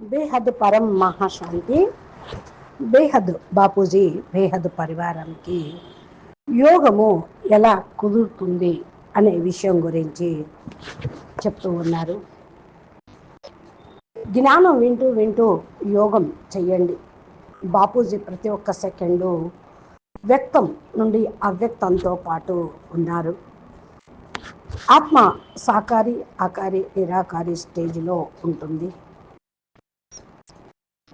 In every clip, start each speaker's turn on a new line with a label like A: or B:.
A: బేహద్ పరం మహాశాంతి. బేహద్ బాపూజీ బేహద్ పరివారంకి యోగము ఎలా కుదురుతుంది అనే విషయం గురించి చెప్తూ ఉన్నారు. జ్ఞానం వింటూ వింటూ యోగం చెయ్యండి. బాపూజీ ప్రతి ఒక్క సెకండు వ్యక్తం నుండి అవ్యక్తంతో పాటు ఉన్నారు. ఆత్మ సాకారి ఆకారి నిరాకారి స్టేజ్లో ఉంటుంది.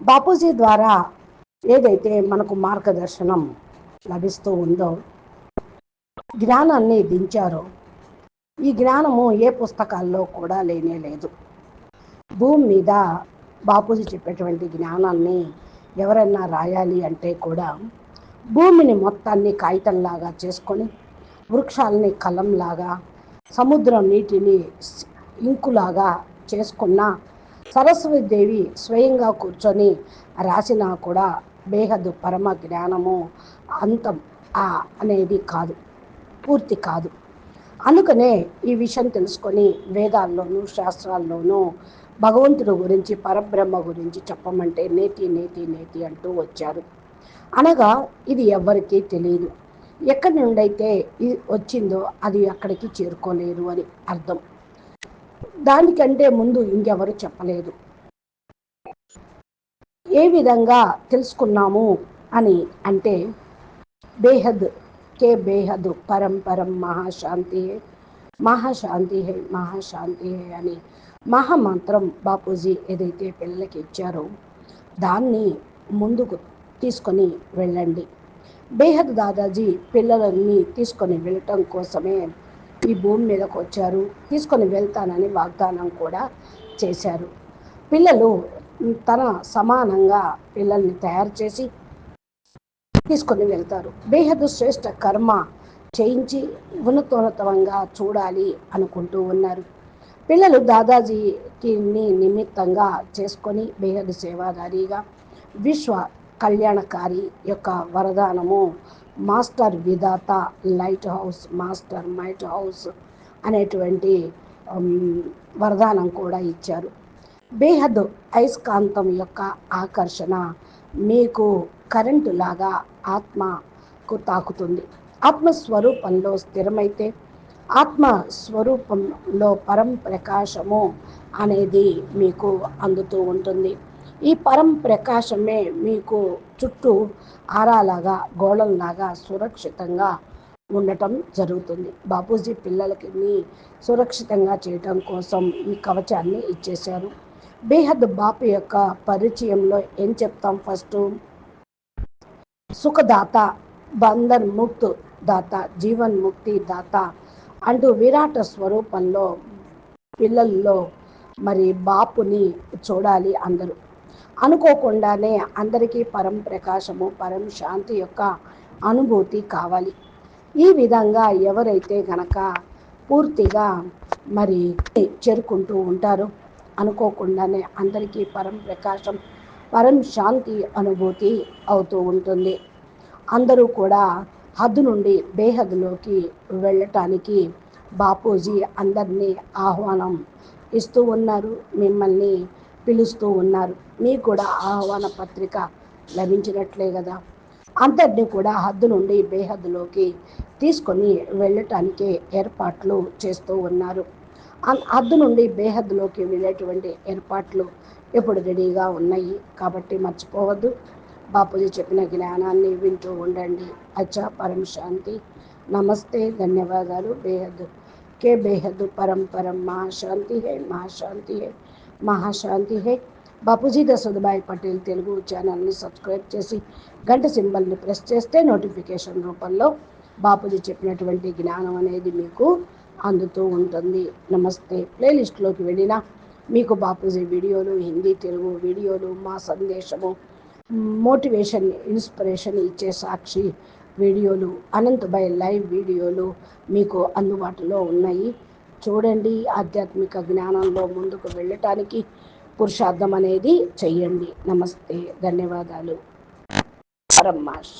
A: బాపూజీ ద్వారా ఏదైతే మనకు మార్గదర్శనం లభిస్తూ ఉందో జ్ఞానాన్ని దించారో ఈ జ్ఞానము ఏ పుస్తకాల్లో కూడా లేనే లేదు. భూమి మీద బాపూజీ చెప్పేటువంటి జ్ఞానాన్ని ఎవరైనా రాయాలి అంటే కూడా భూమిని మొత్తాన్ని కాగితంలాగా చేసుకొని వృక్షాలని కలంలాగా సముద్రం నీటిని ఇంకులాగా చేసుకున్న సరస్వతీదేవి స్వయంగా కూర్చొని రాసినా కూడా బేహద్దు పరమ జ్ఞానము అంతం అనేది కాదు పూర్తి కాదు. అందుకనే ఈ విషయం తెలుసుకొని వేదాల్లోనూ శాస్త్రాల్లోనూ భగవంతుడు గురించి పరబ్రహ్మ గురించి చెప్పమంటే నేతి నేతి నేతి అంటూ వచ్చారు. అనగా ఇది ఎవరికీ తెలియదు. ఎక్కడి నుండైతే ఇది వచ్చిందో అది అక్కడికి చేరుకోలేరు అని అర్థం. దానికంటే ముందు ఇంకెవరు చెప్పలేదు. ఏ విధంగా తెలుసుకున్నాము అని అంటే బేహద్ కే బేహద్ పరం పరం మహాశాంతి మహాశాంతి హే మహాశాంతి హే అని మహామంత్రం బాపూజీ ఏదైతే పిల్లలకి ఇచ్చారో దాన్ని ముందుకు తీసుకొని వెళ్ళండి. బేహద్ దాదాజీ పిల్లలని తీసుకొని వెళ్ళటం కోసమే ఈ భూమి మీదకు వచ్చారు. తీసుకొని వెళ్తానని వాగ్దానం కూడా చేశారు. పిల్లలు తన సమానంగా పిల్లల్ని తయారు చేసి తీసుకొని వెళ్తారు. బేహద్ శ్రేష్ఠ కర్మ చేయించి ఉన్నతోన్నతంగా చూడాలి అనుకుంటూ ఉన్నారు. పిల్లలు దాదాజీకి నిమిత్తంగా చేసుకొని బేహద్ సేవాదారిగా విశ్వ కళ్యాణకారి యొక్క వరదానము మాస్టర్ విధాత light house master might house అనేటువంటి వరదానం కూడా ఇచ్చారు. బేహద్ అయస్కాంతం యొక్క ఆకర్షణ మీకు కరెంటు లాగా ఆత్మకు తాకుతుంది. ఆత్మస్వరూపంలో స్థిరమైతే ఆత్మ స్వరూపంలో పరం ప్రకాశము అనేది మీకు అందుతూ ఉంటుంది. ఈ పరం ప్రకాశమే మీకు చుట్టూ ఆరాలాగా గోళంలాగా సురక్షితంగా ఉండటం జరుగుతుంది. బాపూజీ పిల్లలకి సురక్షితంగా చేయటం కోసం ఈ కవచాన్ని ఇచ్చేశారు. బేహద్ బాపు యొక్క పరిచయంలో ఏం చెప్తాం ఫస్ట్? సుఖదాత బంధన్ ముక్త్ దాత జీవన్ ముక్తి దాత అంటూ విరాట స్వరూపంలో పిల్లల్లో మరి బాపుని చూడాలి అందరూ. అనుకోకుండానే అందరికీ పరం ప్రకాశము పరం శాంతి యొక్క అనుభూతి కావాలి. ఈ విధంగా ఎవరైతే గనక పూర్తిగా మరి చేరుకుంటూ ఉంటారో అనుకోకుండానే అందరికీ పరం ప్రకాశం పరం శాంతి అనుభూతి అవుతూ ఉంటుంది. అందరూ కూడా హద్దు నుండి బేహద్లోకి వెళ్ళటానికి బాపూజీ అందరినీ ఆహ్వానం ఇస్తూ ఉన్నారు. మిమ్మల్ని పిలుస్తూ ఉన్నారు. మీకు కూడా ఆహ్వాన పత్రిక లభించినట్లే కదా. అందరినీ కూడా హద్దు నుండి బేహద్దులోకి తీసుకొని వెళ్ళటానికి ఏర్పాట్లు చేస్తూ ఉన్నారు. హద్దు నుండి బేహద్దులోకి వెళ్ళేటువంటి ఏర్పాట్లు ఇప్పుడు రెడీగా ఉన్నాయి? కాబట్టి మర్చిపోవద్దు. బాపూజీ చెప్పిన జ్ఞానాన్ని వింటూ ఉండండి. అచ్చా పరం శాంతి. నమస్తే ధన్యవాదాలు. బేహద్దు. కే బేహద్దు పరం పరం. మహాశాంతి హే మహాశాంతి హే. మహాశాంతి హే. బాపూజీ దసదుభాయ్ పటేల్ తెలుగు ఛానల్ని సబ్స్క్రైబ్ చేసి గంట సింబల్ని ప్రెస్ చేస్తే నోటిఫికేషన్ రూపంలో బాపూజీ చెప్పినటువంటి జ్ఞానం అనేది మీకు అందుతూ ఉంటుంది. నమస్తే. ప్లేలిస్ట్లోకి వెళ్ళినా మీకు బాపూజీ వీడియోలు హిందీ తెలుగు వీడియోలు మా సందేశము మోటివేషన్ ఇన్స్పిరేషన్ ఇచ్చే సాక్షి వీడియోలు అనంతభాయ్ లైవ్ వీడియోలు మీకు అందుబాటులో ఉన్నాయి. చూడండి ఆధ్యాత్మిక జ్ఞానంలో ముందుకు వెళ్ళటానికి పురుషార్థం అనేది చెయ్యండి. నమస్తే. ధన్యవాదాలు. పరమాష్